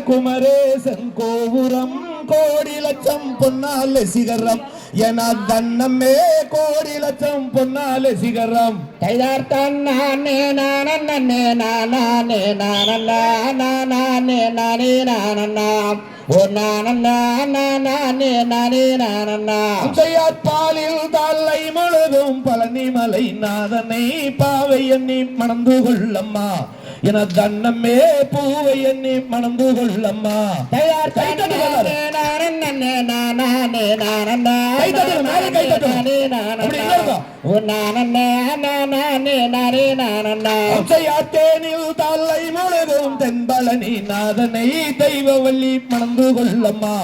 குமரேசன் கோபுரம் கோடி லட்சம் பொன்னால சிகரம். என தன்னமே கோடி லட்சம் பொன்னால சிகரம். கைதார்த்தான் நானே நானே நானே நானே நானே நானே நானே பாலில் தலை முழுதும் பழனி மலை நாதனை பாவை எண்ணி மணந்து கொள்ளம்மா. என தன்னமே பூவை எண்ணி மணந்து கொள்ளம்மா கைதார்த்தான் கை தட்டுங்க நானே நானே நானே நானே கை தட்டுங்க, மேலே கை தட்டுங்க. அப்படி இங்க இருக்கா? ஓ நானே நானே நானே நானே அம்சையார் தேனில் தலை முழுதும் தென்பழனி நாதனை தெய்வவள்ளி மணந்து கொள்ளம்மா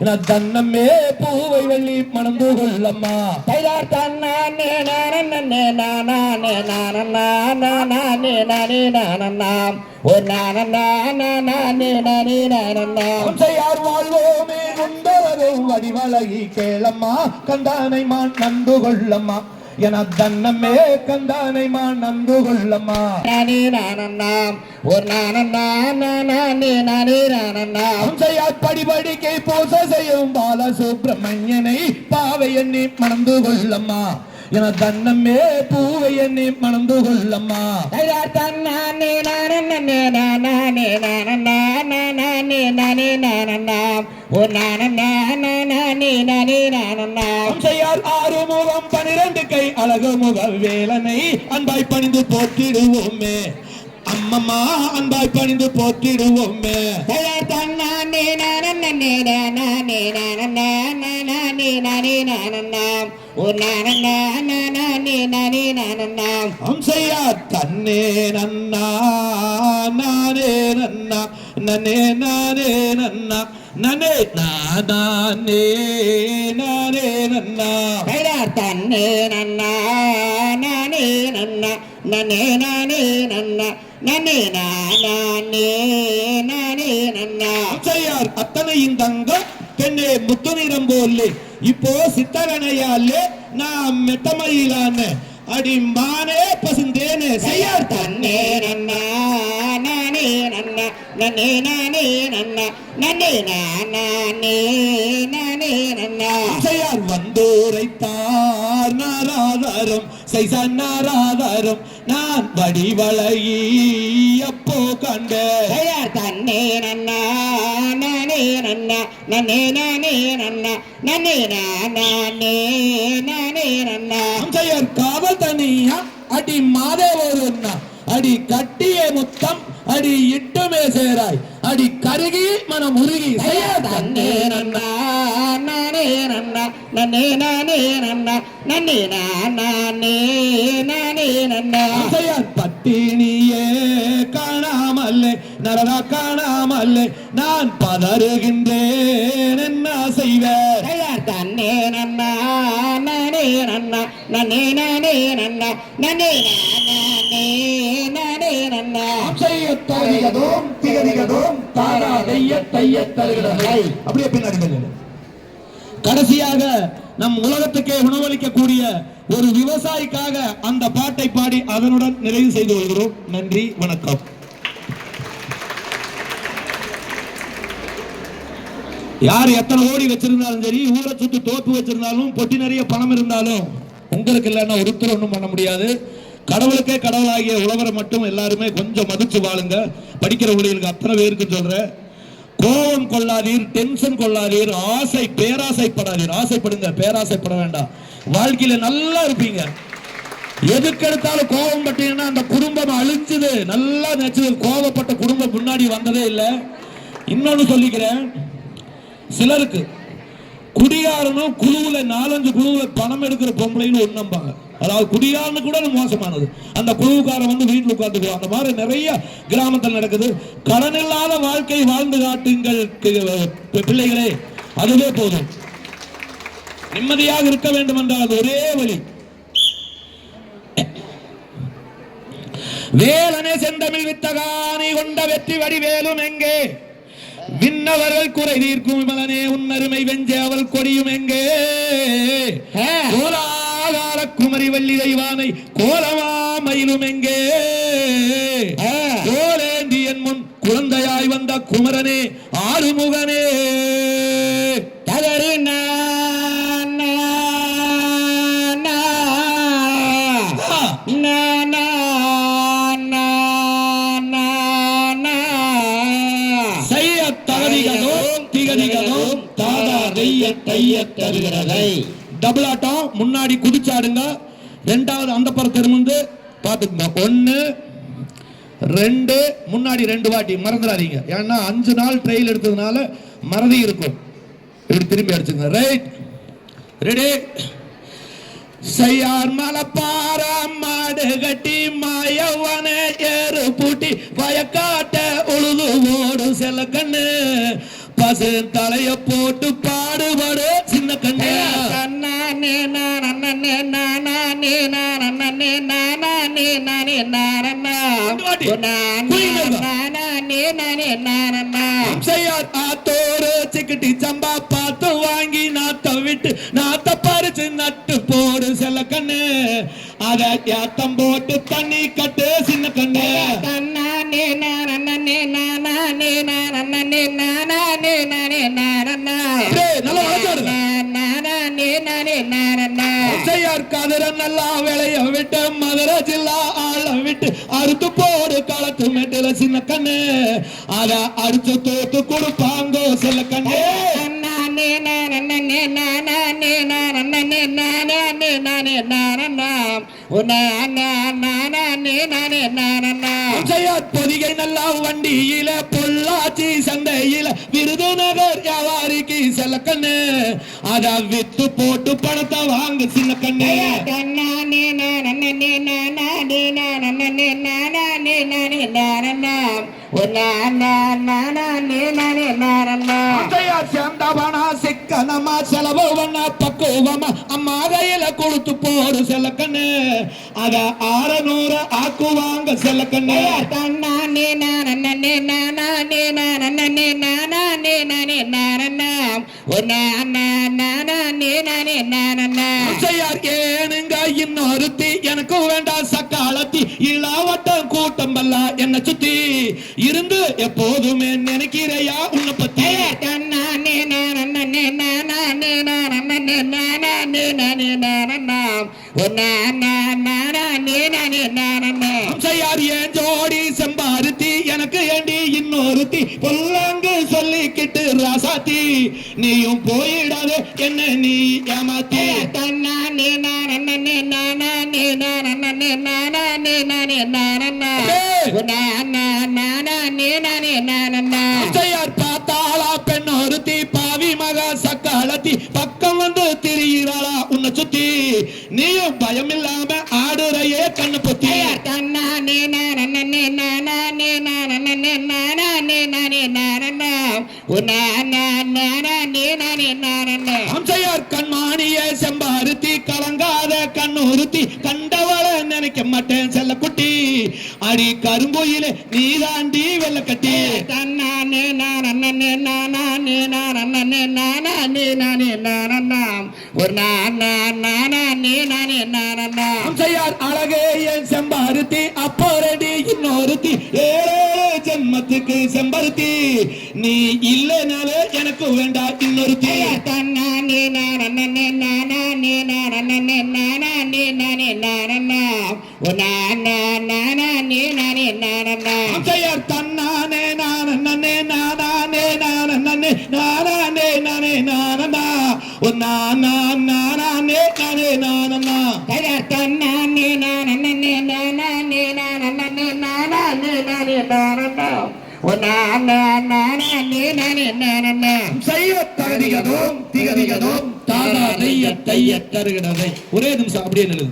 என தன்னமே பூவை வள்ளி மணந்து கொள்ளம்மா. கைதார்த்தான் நானே நானே நானே நானே நானே நானே நானே ஓ நானே நானே நானே நானே அம்சையார் வாழ்வோமே குந்தவரும் வடிவழகி கேளம்மா. கந்தானை மான் நந்து கொள்ளம்மா. என தன்னமே கந்தானை மான் நந்து கொள்ளம்மா. நானே நானே ஓ நானே நானே நானே நானே அம்சையார் படிபடிக்கை பூச செய்யும் பாலசுப்பிரமணியனை பாவை எண்ணி மணந்து கொள்ளம்மா. என தன்னமே பூவை எண்ணி மணந்து கொள்ளம்மா கைதார்த்தான் நானே நானே நானே நானே நானே நானே நானே ஓ நானே நானே நானே நானே அம்சையார் ஆறு முகம் பனிரெண்டு கை அழகு முக வேலனை அன்பாய் பணிந்து போற்றிடுவோமே அம்மம்மா அன்பாய் பணிந்து போற்றிடுவோமே கைதார்த்தான் நானே நானே நானே நானே நானே நானே நானே நானே நானே தன்னே நன்னா நானே நன்னா நனே நானே நன்னா நனே நானே நானே நன்னா தன்னே நன்னா நானே நன்னா நன்னே நானே நன்னா நன்னே நானே நானே நன்னா அம்சையார் அத்தனையும் தங்கம் பெண்ணே முத்து நிறம் போலே. இப்போ சித்தரணையாலே நான் மெத்தமையிலான அடிமானே பசுந்தேனே. செய்யார் தன்னே நன்னா நானே நன்னா நன்னே நானே நன்னா நன்னே நானே நானே நன்னா. அம்சையார் வந்தோரைத்தார் நாராதாரம் செய்சான் நாராதாரம் நான் வடிவழகி அப்போ கண்ட. கைதார் தன்னே நன்னா நானே நன்னா நன்னே நானே நன்னா நன்னே நானே நானே நன்னா அம்சையார் காவல் தனியா அடி மாதேவருன்னா அடி கட்டிய முத்தம் அடி இட்டுமே சேராய் அடி கருகி மனம் உருகி நன்னா நானே நன்னா நன்னே நானே நன்னா நன்னே நானே நானே நன்னா அம்சையார் பட்டினியே காணாமல்லே நரதா காணாமல்லே நான் பதறுகின்றேன். என்ன செய்வேன் தன்னே நன்னா நானே நன்னா நன்னே நானே நன்னா நன்னே நானே நானே நன்னா. அம்சைய தருகிறதும் திகதிகதும் தாரா தைய தைய தருகிறது அப்படியே பின்னாடி. கடைசியாக நம் உலகத்துக்கே உணவளிக்கக்கூடிய ஒரு விவசாயிக்காக அந்த பாட்டை பாடி அதனுடன் நிறைவு செய்து கொள்கிறோம். நன்றி வணக்கம். யார் எத்தனை கோடி வச்சிருந்தாலும் சரி ஊரை சுத்தி தோப்பு வச்சிருந்தாலும் பொட்டி நிறைய பணம் இருந்தாலும் உங்களுக்கு இல்லைன்னா ஒருத்தர் ஒன்றும் பண்ண முடியாது. கடவுளுக்கே கடவுளாகிய உழவரை மட்டும் எல்லாருமே கொஞ்சம் மதிச்சு வாழுங்க. படிக்கிற ஊழியர்களுக்கு அத்தனை பேருக்கு சொல்றேன். கோபம் கொள்ளாதீர் டென்ஷன் கொள்ளாதீர் ஆசை பேராசைப்படாதீர். ஆசைப்படுங்க பேராசைப்பட வேண்டாம். வாழ்க்கையில நல்லா இருப்பீங்க. எதுக்கெடுத்தாலும் கோபம் பட்டீங்கன்னா அந்த குடும்பம் அழிஞ்சுது. நல்லா நினைச்சது கோபப்பட்ட குடும்பம் முன்னாடி வந்ததே இல்லை. இன்னொன்னு சொல்லிக்கிறேன். சிலருக்கு குடியாரனும் குழுவுல நாலஞ்சு குழுவுல பணம் எடுக்கிற பொம்பளைன்னு ஒண்ணு நம்பாங்க. அதாவது குடியாரனு கூட மோசமானது. அந்த குழுவுக்காரன் வந்து வீட்டில் உட்காந்துக்குவோம் அந்த மாதிரி நிறைய கிராமத்தில் நடக்குது. கடன் இல்லாத வாழ்க்கை வாழ்ந்து காட்டுங்கள் பிள்ளைகளே. அதுவே போதும். நிம்மதியாக இருக்க வேண்டும் என்றால் அது ஒரே வழி. வேலனே செந்தமிழ் வித்தகானி கொண்ட வெற்றி வடிவேலும் எங்கே? விண்ணவர்கள் குறை தீர்க்கும் விமலனே உன்னருமை வெஞ்ச அவள் கொடியும் எங்கே. கோலாகால குமரி வள்ளி தெய்வானை கோலமா மயிலும் எங்கே. கோலேந்தி என் முன் குழந்தையாய் வந்த குமரனே ஆறுமுகனே. தகரி நா, தைய டபுள் ஆட்டம் முன்னாடி குதிச்சாடுங்க. ரெண்டாவது அந்த பக்கம் திரும்புந்து பார்த்துக்குங்க. ஒன்று ரெண்டு முன்னாடி ரெண்டு வாட்டி மறந்துடாதீங்க. ஏன்னா அஞ்சு நாள் ட்ரெயில் எடுத்ததுனால மறதி இருக்கும். இப்படி திரும்பி அடிச்சுங்க. ரைட் ரெடி செய்யார் மலப்பார மாடு கட்டி மாயவன ஏறு பூட்டி வயக்காட்ட உழுது ஓடு செல்ல கண்ணு. பசு தலைய போட்டு பாடுபடு சின்ன கண்ணு நானே நானே நானே நானே நானே நானே வாட்டி. புரியுதுங்க. நானே நானே நானே செய்யார் ஆத்தோரு சிக்கிட்டி சம்பா பார்த்து வாங்கி நாத்த விட்டு நாத்த பறிச்சு நட்டு அத ஏத்தம் போட்டு தண்ணி கட்டு சின்ன கண்ணு. தன்னானே நானே நானே நானே நானே நானே நானே நானே நானே நானே நல்லா விளைய விட்டு மதுரை ஜில்லா ஆள விட்டு அறுத்து போடு களத்து மெட்டில சின்ன கண்ணு. அத அடிச்சு தோத்து கொடுப்பாங்கோ சில கண்ணு. பொதிகை நல்லா வண்டியில பொள்ளாச்சி சந்தையில விருதுநகர் வியாபாரிக்கு சில கண்ணு அத வித்து போட்டு பணத்தை வாங்க சில கண்ணு நானே சேர்ந்தவனா சிக்கனமா செலவு பண்ண பக்குவமா அம்மா கையில கொடுத்து போடு சில அத ஆறநூறு ஆக்குவாங்க சில கண்ணு தன்னானே நானே நானே நானே நானே நானே நானே நானே நானே ஏனுங்க இன்னொருத்தி எனக்கு வேண்டாம். சக்காலத்தி இளாவட்டம் கூட்டம் பல்ல என்ன சுத்தி இருந்து எப்போதுமே நினைக்கிறையா உன்னை பத்தி ஏன் ஜோடி செம்பாருத்தி எனக்கு ஏண்டி இன்னொருத்தி பொல்லாங்கு சொல்லிக்கிட்டு ராசாத்தி நீயும் போயிடாதே என்ன நீ ஏமாத்தி தன்னானே நானே நானே நானே அடி கரும்போயிலே நீதாண்டி வெள்ள கட்டி. தன்னானே நானே நானே நானே நானே நானே நானே ஒரு நானே நானே நானே நானே அம்சையார் அழகே என் செம்பாருத்தி அப்போரடி இன்னொருத்தி. ஏழு ஜென்மத்துக்கு செம்பருத்தி. நீ இல்லைனாலே எனக்கு வேண்டாம் இன்னொருத்தி. தன்னானே நானே நானே நானே நானே நானே நானே ஒரு நானே நானே நானே ஒரே நிமிஷம் அப்படியே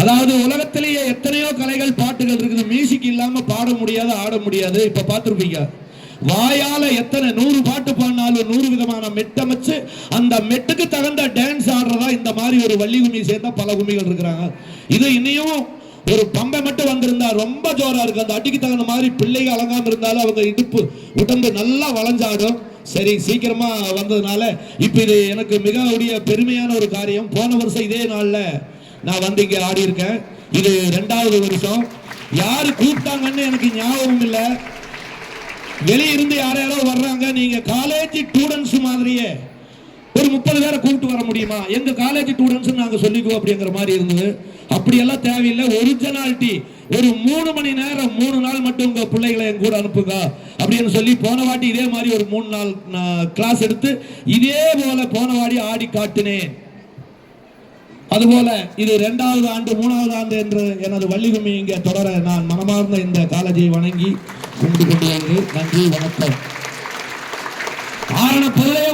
அதாவது உலகத்திலேயே எத்தனையோ கலைகள் பாட்டுகள் இருக்குது. மியூசிக் இல்லாம பாட முடியாது ஆட முடியாது. இப்ப பார்த்திருப்பீங்க. வாயால எத்தனை நூறு பாட்டு பாடினாலும் நூறு விதமான மெட்டமைச்சு அந்த மெட்டுக்கு தகுந்த டான்ஸ் ஆடுறதா இந்த மாதிரி ஒரு வள்ளி கும்மி சேர்ந்தா பல கும்மிகள் இருக்கிறாங்க. இது இன்னையும் ஒரு பம்பை மட்டும் வந்திருந்தா ரொம்ப ஜோரா இருக்கு அந்த அடிக்கு தகுந்த மாதிரி பிள்ளைங்க அலங்காம இருந்தாலும் அவங்க இடுப்பு உடம்பு நல்லா வளைஞ்சாடும் சரி சீக்கிரமா வந்ததுனால இப்ப இது எனக்கு மிக உடைய பெருமையான ஒரு காரியம். போன வருஷம் இதே நாள்ல நான் வந்து இங்க ஆடி இருக்கேன். இது ரெண்டாவது வருஷம். யாரு கூப்பிட்டாங்கன்னு எனக்கு ஞாபகம் இல்லை. வெளியிருந்து யாரையாரோ வர்றாங்க. நீங்க காலேஜ் ஸ்டூடெண்ட்ஸ் மாதிரியே ஒரு முப்பது பேரை கூப்பிட்டு வர முடியுமா? எங்க காலேஜ் ஸ்டூடெண்ட்ஸ் நாங்க சொல்லிக்குவோம் அப்படிங்கிற மாதிரி இருந்தது. அப்படியெல்லாம் தேவையில்லை. ஒரிஜினாலிட்டி ஒரு மூணு மணி நேரம் மூணு நாள் மட்டும் உங்க பிள்ளைகளை என் கூட அனுப்புங்க அப்படின்னு சொல்லி போன வாட்டி இதே மாதிரி ஒரு மூணு நாள் கிளாஸ் எடுத்து இதே போல போன வாடி ஆடி காட்டினேன். அதுபோல இது இரண்டாவது ஆண்டு மூணாவது ஆண்டு என்று எனது வள்ளிகுமி இங்கே தொடர நான் மனமார்ந்த இந்த காலேஜை வணங்கி கும்பிட்டு கொண்டு நன்றி வணக்கம். ஆரண பிள்ளைய